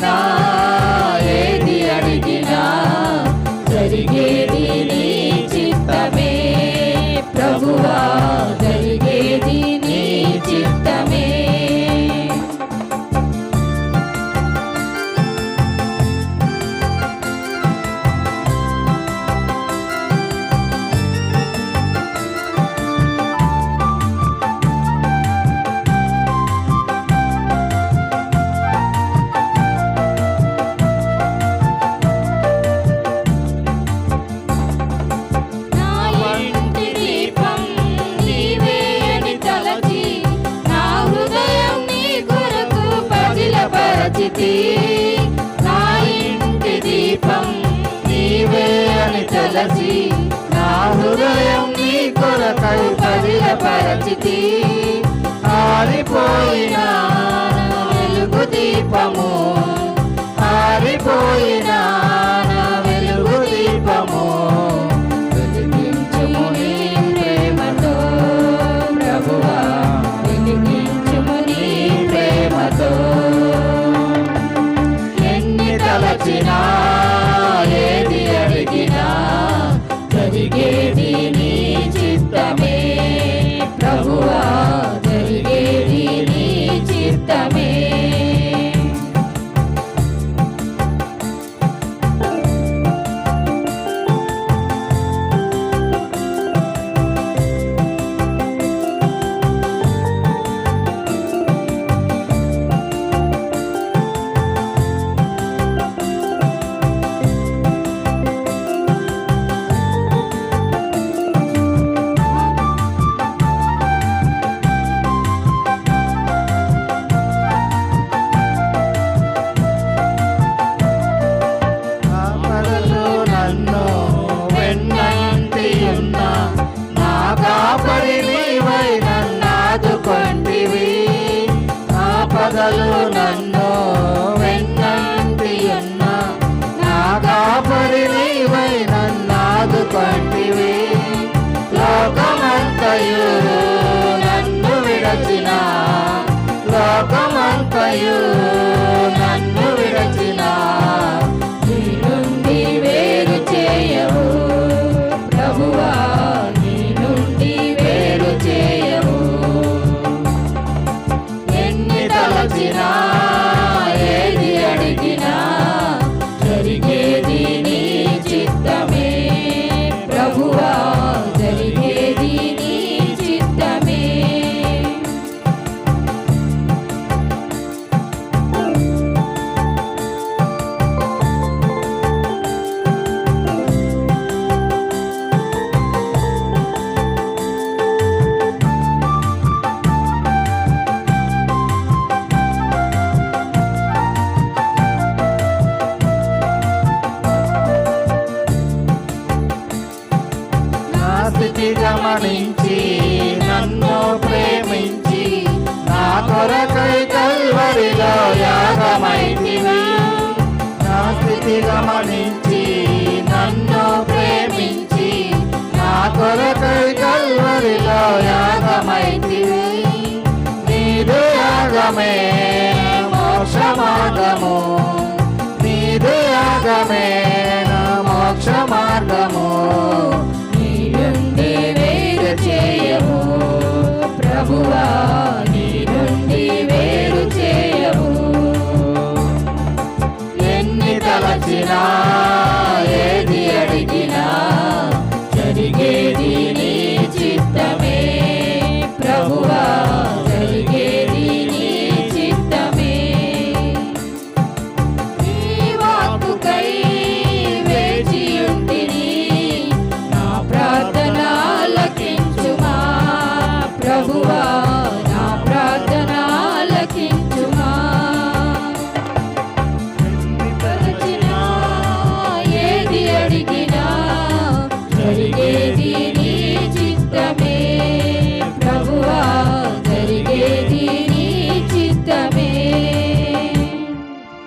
走 నీవైతే నా ఇంటి దీపం నీవే అని తలచి నా హృదయం నీ కొరకై పరిచితి నన్ను స్థితి గమనించి నన్ను ప్రేమించి నా కొరకై కల్వరిలో యాగమైంది నా స్థితి గమనించి నన్ను ప్రేమించి பேசினார்